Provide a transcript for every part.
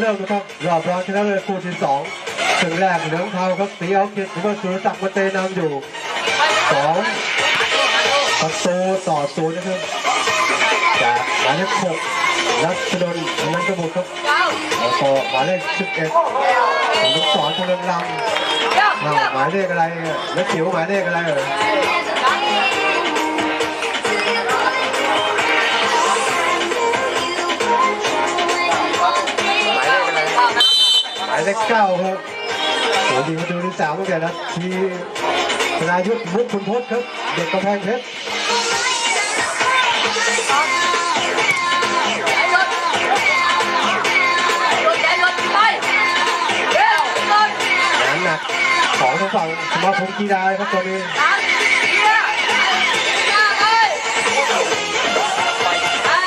เริ่มนะครับรอบรองชนะเลิศคู่ที่สองถึงแรกเหลืองเทาครับสีเอาเกียรติหรือว่าสุรศักดิ์มาเตนำอยู่สองประตูต่อศูนย์นะครับจากหมายเลขหกนัทดลนันตบุตรครับแล้วก็หมายเลขสิบเอ็ดผมต้องสอนคนเรืองลำหมายเลขอะไรแล้วจิ๋วหมายเลขอะไรเอ่ยายเลขเก้าครับโอ้ดีมาดูที่สามเหมือนกันนะทีธนายุทธมุกคุณทศครับ เด็กกำแพงเพชรงานหนักของทางฝั่งสมาคมกีฬาครับตอนนี้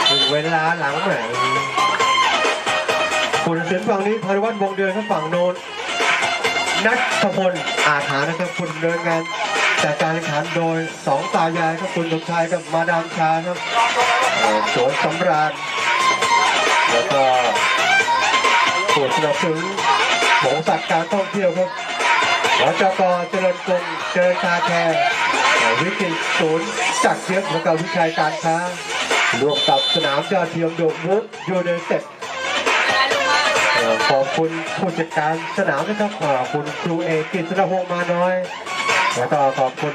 ถึงเวลาหลังแห มคุณเสียนฝั่งนี้พาริวัฒน์วงเดือนครับฝั่งโน้นนัทพลอาถานะครับคุณเดินงานจากการแข่งขันโดยสองตายายครับคุณสมชายกับมาดามชาครับเอ่อสวนสำราญแล้วก็ผู้สนับสนุนหมงสัตว์การท่องเที่ยวครับรจกเจริญกรุงเจริญคาแคร์วิกฤตศูนย์จักรเทียบและกับวิชัยการค้า รวมกับสนามยอดเทียมโดมวุฒยูเนเต็ด ขอบคุณผู้จัดการสนามนะครับขอบคุณครูเอกกิษณพงษ์มาน้อย แล้วก็ขอบคุณ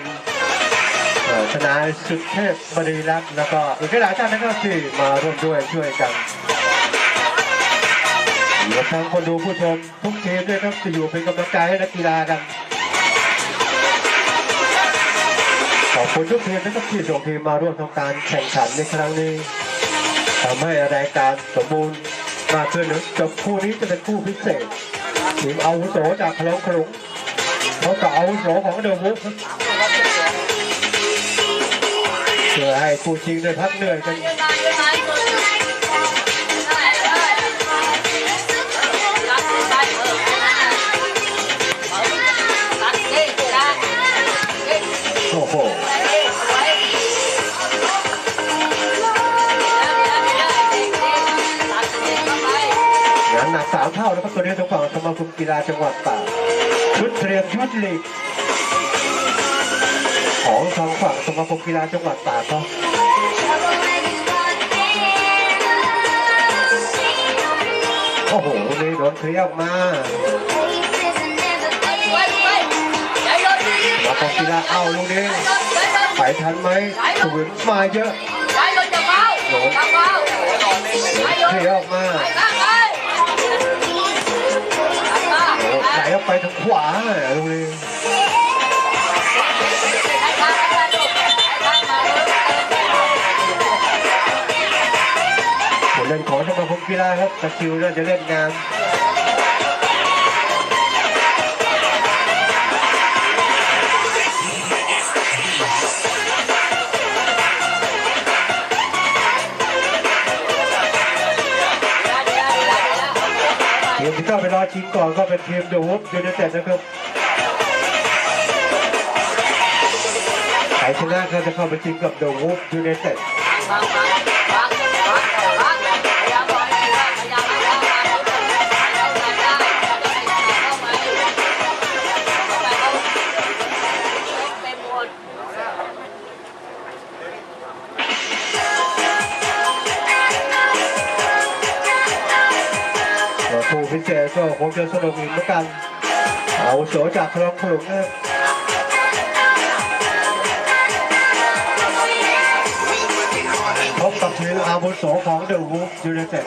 เอ่อทนายสุดเทพบดีรักษ์แล้วก็อีกหลายท่านนะครับที่มาร่วมด้วยช่วยกันรวมทั้งคนดูผู้ชมทุกทีมด้วยครับจะอยู่เป็นกำลังใจให้นักกีฬากัน ขอบคุณทุกทีมนะครับที่ส่งทีมมาร่วมทำการแข่งขันในครั้งนี้ทำให้รายการสมบูรณ์ มากขึ้นนจบคู่นี้จะเป็นคู่พิเศษทีมอาวุโสจากคลองขลุงเขากับอาวุโสของเดวุฟครับเพื่อให้คู่ชิงได้พักเหนื่อยกัน ตัวนี้ทางฝั่งสมาคมกีฬาจังหวัดตากชุดเตรียมชุดลีกของทางฝั่งสมาคมกีฬาจังหวัดตากก็โอ้โหนี่โดนเคลียร์ออกมาสมาคมกีฬาเอาลูกนี้ไปทันไหมฝืนมาเยอะโดนเคลียร์ออกมา ไหลออกไปทางขวาเลยลูกนี้ผลเล่นของสมาคมกีฬาครับตะคิวน่าจะเล่นงาน ชิงก่อนก็เป็นทีมเดอะวูฟยูเนเต็ดนะครับใครชนะก็จะเข้าไปชิงกับเดอะวูฟยูเนเต็ด พิเศษก็คงจะสนุกอีกเหมือนกันเอาโสจากคลองขลุงนะพบกับทีมอาวุโสของเดอะวูฟยูไนเต็ด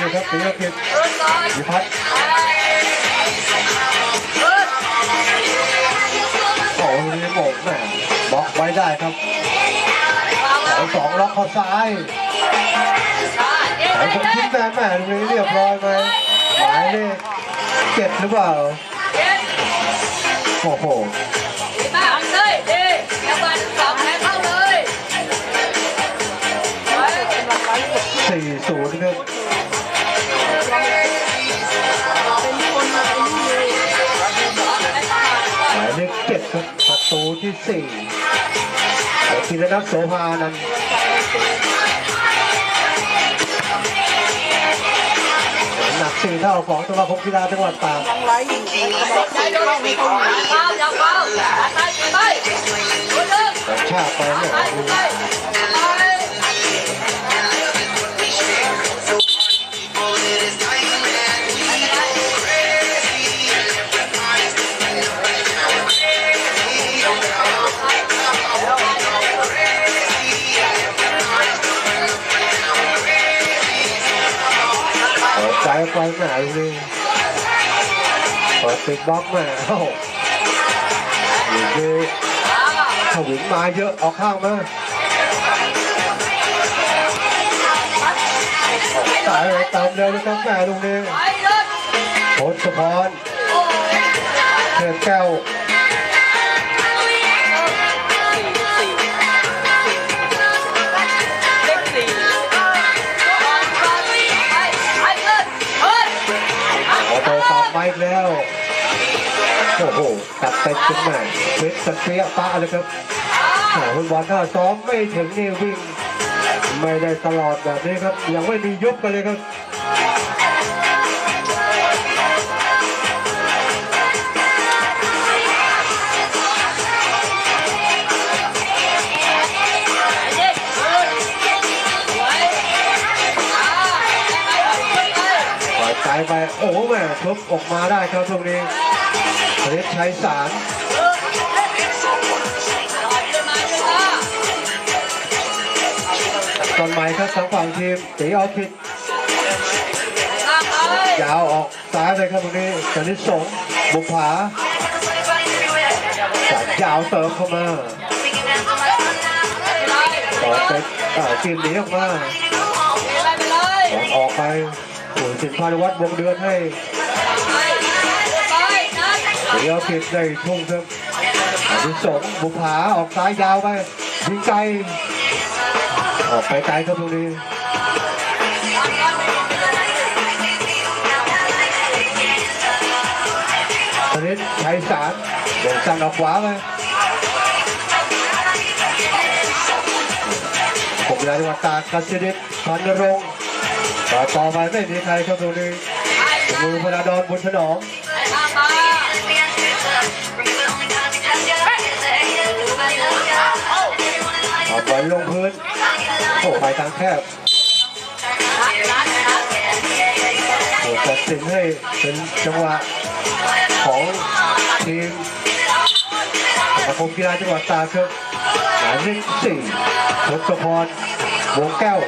ยังได้บอลอยู่ครับสียกิจพิพัฒน์โอ้โหนี่โหม่งแม่บล็อกไว้ได้ครับสองสองล็อกเข้าซ้ายสายคนคิดแม่แม่ตรงนี้เรียบร้อยไหมหมายเลขเจ็ดหรือเปล่าโอ้โห ที่สี่ของธีรนัทโสภานันท์หนักสี่เท่าของสมาคมกีฬาจังหวัดตาก ยังไลฟ์อยู่กล้องไม่ต้องมีเบาอย่าเบา ถึงบล็อกแม่โอ้าอย่างถวิงมาเยอะออกข้างมาตายเลยตามเร็วนะครับแม่ตรงนี้โคชพรเทดแก้ว Ồ hồ Tập tay chân mà Quyết tật phía phá เลยครับคุณบอลถ้าซ้อมไม่ถึงนี่วิ่งไม่ได้ตลอดแบบนี้ครับ ยังไม่มียุบกันเลยครับไว้อ่าไปไปปล่อยไปโอ้แม่ทุบออกมาได้ครับตรงนี้ เรียกชัยสารตอนใหม่ครับทางฝั่งทีมตีออฟฟิศยาวออกซ้ายเลยครับตรงนี้สนิทสงบุกผาจัดยาวเติมเข้ามาต่อเป็นอ่าทีมหนีออกมาอออกไปโอ้ยสินพานุวัฒน์วงเดือนให้ ตีออฟฟิศได้ทุ่งครับสนิทสงบุผาออกซ้ายยาวไปยิงไกล ออกไปไกลครับตรงนี้ตอนนี้ชัยสารเดินสั่งออกขวาไปผมยาจังหวัดตากกัศดิตพันรงต่อต่อไปไม่มีใครครับตรงนี้มือพนาดอนบุญถนอม เอาบอลลงพื้นโอ้ไปทางแคบโอ้ตัดสินให้เป็นจังหวะของทีมสมาคมกีฬาจังหวัดตากครับหมายเลขสี่ทศพรวงแก้ว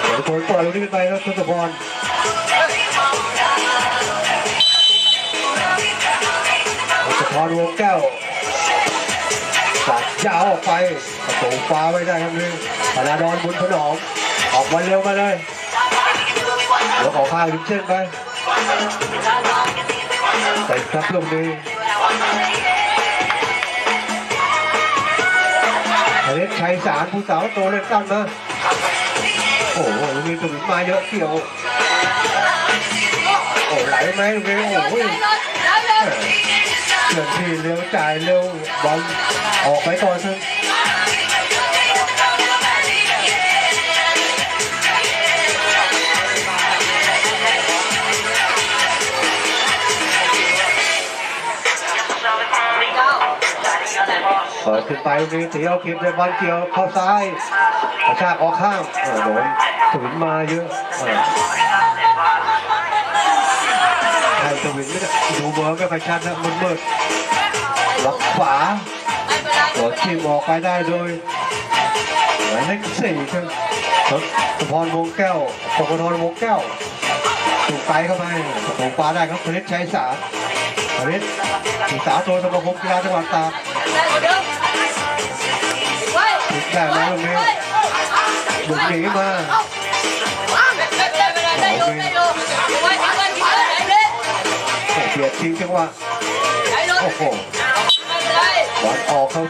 เดี๋ยวคนปล่อยลูกนี้ไปครับทศพรทศพรวงแก้ว สัดยาวออกไปประตูฟ้าไว้ได้ครับนี่ธนาดอนบุญถนอมออกมาเร็วมาเลยเดี๋ยวขอข้าวริมเส้นไปใส่ครับลูกนี้เล็กชัยสารผู้สาวโตเล่นตั้งนะโอ้โหลูกนี้ตุ่มมาเยอะเกี่ยว โอ้ไหลไหมลูกนี้โอ้โห เปลี่ยนที่เร็วจ่ายเร็วบอลออกไปก่อนเถอะเปิดขึ้นไปมีตีเอาคลิปในบอลเกี่ยวเข้าซ้ายกระชากออกข้างโดนถึงมาเยอะ เออใครจะวินไม่ได้ดูเบอร์ไม่ค่อยชัดนะมันมืดล็อกขวาหัวทีมออกไปได้โดยหมายเลขสี่ครับทศพรวงแก้วปกรวงแก้วถูกไปเข้าไปประตูฟ้าได้ครับคณิตชัยสารคณิตศึกษาตัวสมาคมกีฬาจังหวัดตากบุกหนีมาโอ้เบียดทิ้งจังหวะโอ้โหบอลออกเขา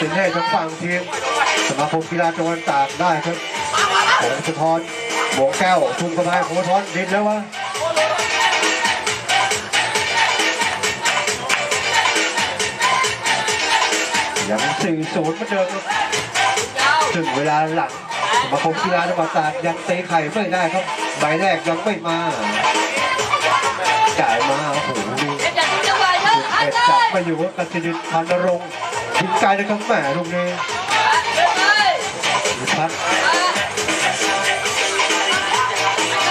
ถึงให้ทั้งฝั่งทีมสมาคมกีฬาจังหวัดตากได้ครับผงสะท้อนวงแก้วทุ่มเข้าไปผงสะท้อนดินแล้ววะยัง4 0เหมือนเดิมครับยาวถึงเวลาหลังสมาคมกีฬาจังหวัดตราดยังตีไข่ไม่ได้ครับใบแรกยังไม่มา จ่ายมาโอ้โหนี่เอ็ดอย่าทิ้งจังหวะเยอะจุดอันเอ็ดเลจับยมาอยู่กับกสิดิตพันนรงค์ยิงไกลนะครับแหมลูกนี้เดินไปพิพัฒน์ไป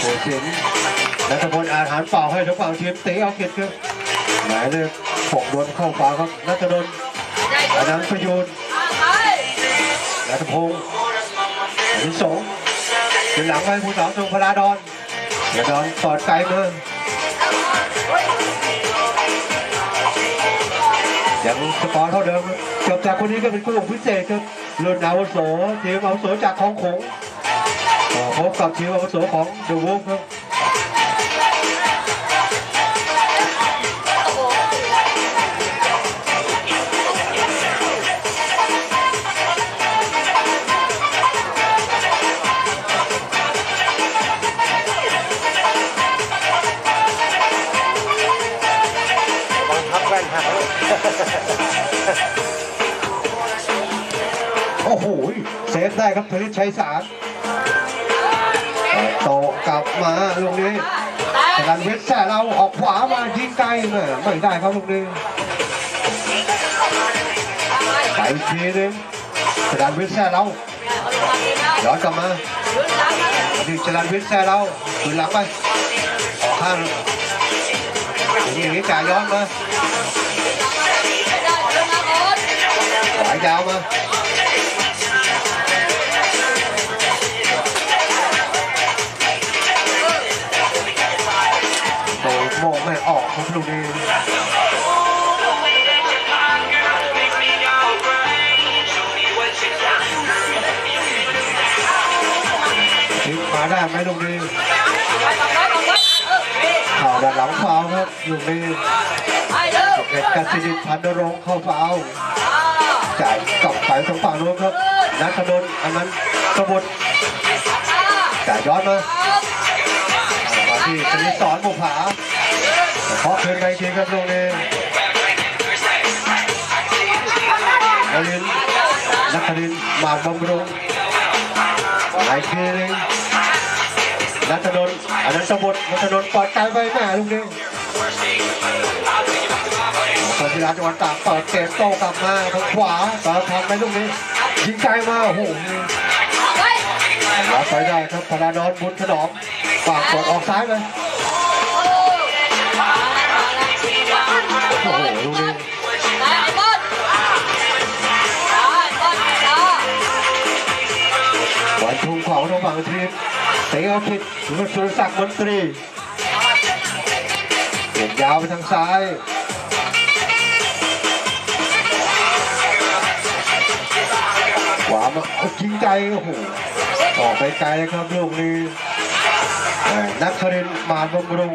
โหสินนัทพลอาหารเปล่าให้ทั้งฝั่งทีมตีเอาเกียรติครับหมายเลขหกโดนเข้าฝาครับนัทดลได้อนันต์ประยูนไปนัทพงศ์อนิสง อยู่หลังไปผู้สองทรงพลาดอนพลาดอนสอดไกลมายังสกอร์เท่าเดิมครับจบจากคนนี้ก็เป็นคู่พิเศษครับรุ่นอาวุโสทีมอาวุโสจากของขงพบกับทีมอาวุโสของเดอะวูฟครับ ครับธนิชัยสารโตกลับมาลูกนี้แต่ันเวทแซ่เราออกขวามายิงไกลแม่ไม่ได้ครับลูกนี้ไปทีนึงสลันเวทแซ่เราย้อนกลับมาดีสลันเวทแซ่เราคืนหลังไปออกข้างอย่างนี้จ่ายย้อนมาสายยาวมา ลูกนี้ทิ้งมาได้ไหมลูกนี้ข่าวด้านหลังฟาวครับลูกนี้เอกกสิริพันธรงค์เข้าฟาวจ่ายกลับไปทางฝั่งโน้นครับนัทนนท์อันนั้นสมุทรจ่ายย้อนมามาที่คณิตสอนบุผา เพาะคืนไปอีกทีครับลูกนี้นรินทร์นักครินทร์หมากบำรุงหลายทีหนึงนัทนนท์อันนั้นสมุทรนัทนนท์ปลอดใจไปแม่ลูกนี้คนที่ร้านจังหวัดตากเปิดเกมโต้กลับมาทางขวาต่อทางไปลูกนี้ยิงไกลมาโอ้โหรับไปได้ครับธนาดอนบุญถนอมฝากกดออกซ้ายเลย โอ้โหลูกนี้วันทุ่งของทางฝั่งทีมเตะเอาผิดถึงสุรศักดิ์มนตรีเปลี่ยนยาวไปทางซ้ายขวามาเอายิงไกลโอ้โหออกไปไกลครับลูกนี้นักคารินมาบำรุง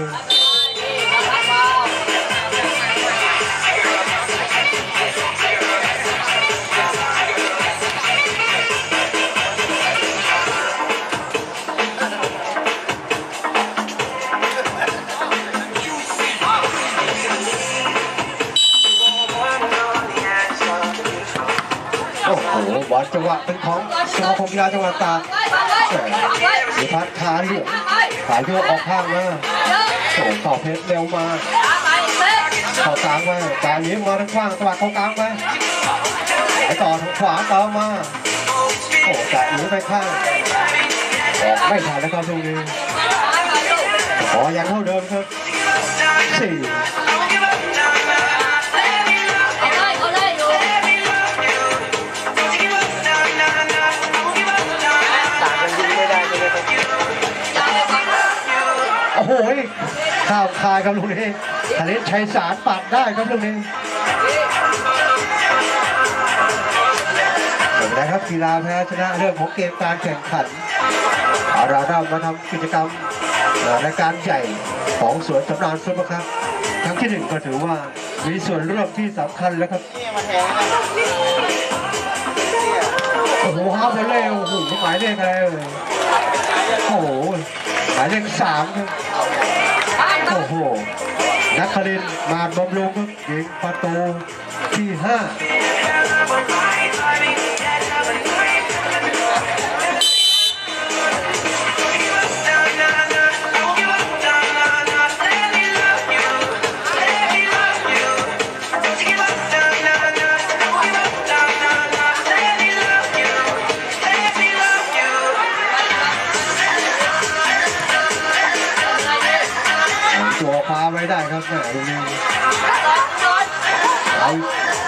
จังหวะเป็นของสมาคมกีฬาจังหวัดตากสุพัฒน์ขาเหลี่ยมขาโยกออกข้างมาโอ้ต่อเพชรเร็วมาเเข้ากลางไปแต่นี้มาทางข้างสวัสดเข้ากลางไปไปต่อทางขวาต่อมาโอ้แต่หนีไปข้างไม่ทันนะครับตรงนี้มามาลูกขอยังเท่าเดิมครับสี่ หข้าวคายครับลูกนี้ทะเลชัยสารปัดได้ครับลูกนี้เห็นไหมครับกีฬาแพ้ชนะเรื่องของเกมการแข่งขันเราได้มาทำกิจกรรมรายการใหญ่ของสวนสำราญซุปครับครั้งที่หนึ่งก็ถือว่ามีส่วนร่วมที่สำคัญแล้วครับโอ้โหฮาร์ฟเล่โอ้โหหมายเลขอะไรเอ่ยโอ้โหายเลขสามครับบ้านบ้านโอ้โหนักครินทร์มาบำรุงครับยิงประตูที่ห้า ดูนี่เอา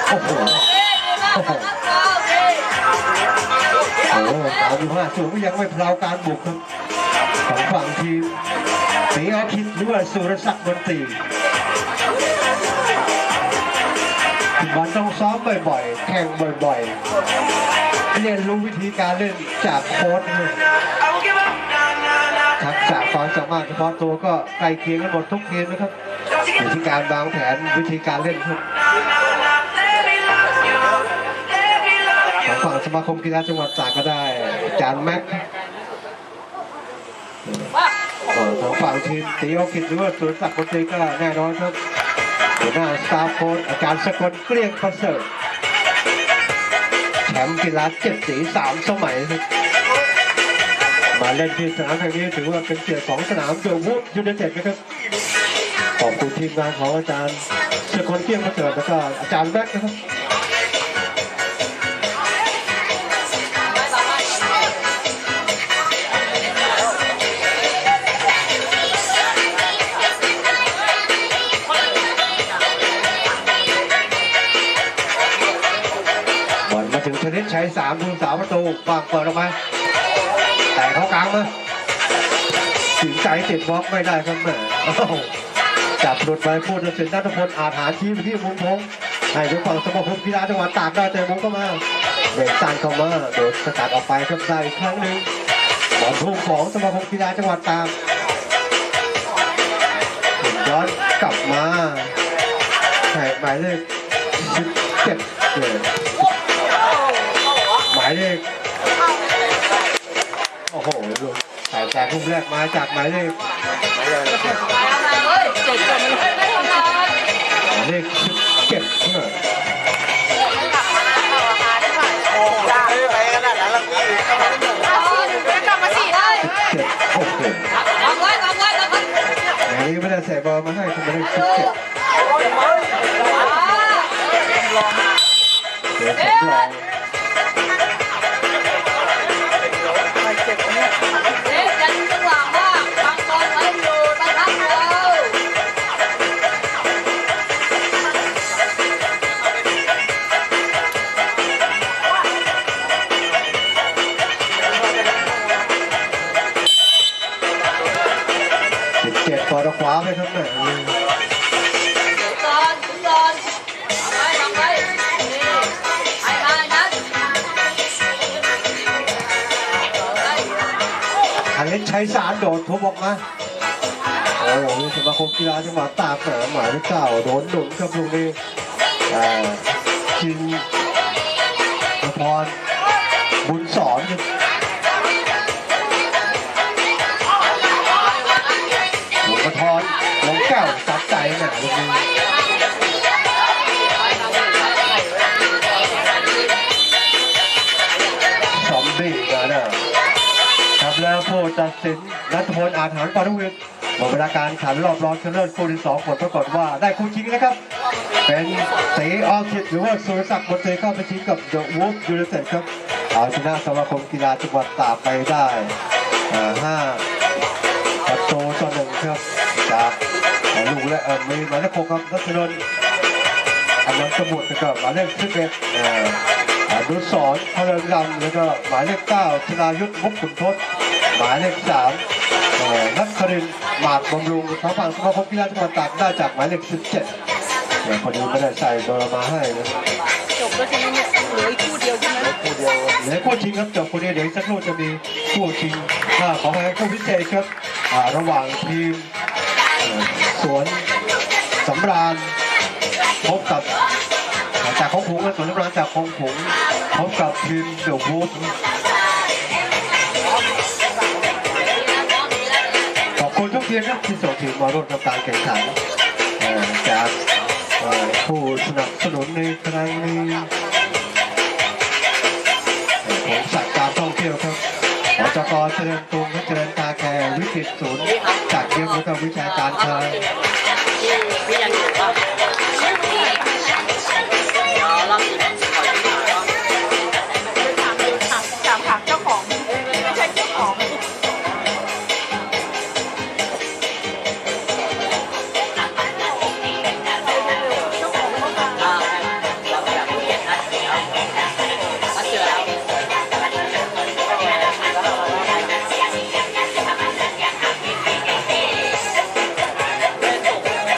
โอ้โหเอ๊ะดีมากครับเราดีโอ้โหสามห้าสูงก็ยังไม่พลาการบุกครับของฝั่งทีมสีอาทิตย์หรือว่าสุรศักดิ์ดนตรีบอลต้องซ้อมบ่อยๆ แข่งบ่อยๆ เรียนรู้วิธีการเล่นจากโค้ชเลยทักษะความสามารถเฉพาะตัวก็ใกล้เคียงกันหมดทุกทีมนะครับ อยู่ที่การวางแผนวิธีการเล่นครับของฝั่งสมาคมกีฬาจังหวัดตากก็ได้อาจารย์แม็กซ์ว่าเอ่อของฝั่งทีมตีออคิดหรือว่าสุรศักดิ์ดนตรีก็แน่นอนครับหัวหน้าสตาฟโค้ชอาจารย์สกลเกลี้ยงประเสริฐแชมป์กีฬาเจ็ดสีสามสมัยครับมาเล่นที่สนามแห่งนี้ถือว่าเป็นเกียรติของสนามเดอะวูดยูไนเต็ดนะครับ ขอบคุณทีมงานของอาจารย์สกลเกี้ยงประเสริฐแล้วก็อาจารย์แม็กนะครับ บอลมาถึงชนิดชัยสามดูสาวประตูฝากเปิดออกมา แต่เขากลางมาถึงใจติดบล็อกไม่ได้ครับแม่ จับหลุดไปพูดตัดสินนัทพลอาถารชี้ไปที่มุมพงให้ทุกฝั่งสมาคมกีฬาจังหวัดตากได้แต่มุมเข้ามาเบรกสั้นเข้ามาโดดสกัดออกไปครับได้อีกครั้งหนึ่งบอลทุ่งของสมาคมกีฬาจังหวัดตากย้อนกลับมาแข่หมายเลขสิบเจ็ดเลยหมายเลขโอ้โหดูแต่แต่พุ่มแรกมาจากหมายเลขายเลขสิบเจ็ดเนี่ยโอ้ได้ไปขนาดนั้นแล้วพี่เอากลับมาสี่เลยเจ็ดโอ้โหวางไว้วางไว้แล้วก็ไหนไม่ได้ใส่บอลมาให้ทำไมเลขสิบดูเจ็ดเดี๋ยวผมลอง นชัยสารโดดทุบออกมาโอ้โหสมาคมกีฬาจังหวัดตากแหมหมายเลขเก้าโดนหนุนครับลูกนี้อ่าจินพรบุญสอนครับหมูกระทอนน้องแก้วซัดใจหนาลูกนี้ซอมบี้มาน่ะครับแล้วผู้ตัดสิน นัทพลอาถรรปารุวิทย์หมดเวลาการขันรอบรองชนะเลิศคู่ที่สองผลปรากฏว่าได้คู่ชิงนะครับ เป็นสีออคิดหรือว่าสุรศักดิ์บนเตยเข้าไปชิงกับเดอะวูฟยูไนเต็ดครับเอาชนะสมาคมกีฬาจังหวัดตากไปได้อ่าห้าประตูต่อหนึ่งครับจากลูกและเอ่อมีหมายเลขหกครับนัทนนท์อันนั้นสมุทรแล้วก็หมายเลขสิบเอ็ด เอ่ออนุสรณ์พลังรำแล้วก็หมายเลขเก้าชนายุทธมุกขุนทศหมายเลขสามเอ่อนักครินทร์หมากบำรุงทางฝั่งสมาคมกีฬาจังหวัดตากได้จากหมายเลขสิบเจ็ดเนี่ยพอดีไม่ได้ใส่เบอร์มาให้นะจบแล้วใช่ไหมเนี่ยเหลืออีกคู่เดียวใช่ไหมคู่เดียวเหลือคู่ชิงครับจบคู่เดียวเดี๋ยวอีกสักครู่จะมีคู่ชิงอ่าขอให้คู่พิเศษครับอ่าระหว่างทีมเอ่อสวนสำราญพบกับ จากของผงและสวนสำราญจากของผงพบกับทีมเดอะวูฟขอบคุณทุกทีมครับที่ส่งทีมมาร่วมกับการแข่งขันจากผู้สนับสนุนในครั้งนี้ของสัตว์การท่องเที่ยวครับอจกเจริญกรุงเจริญตาแคร์วิกฤตศูนย์จากเยี่ยมและก็วิชาการทางพี่ยังอยู่ป่ะ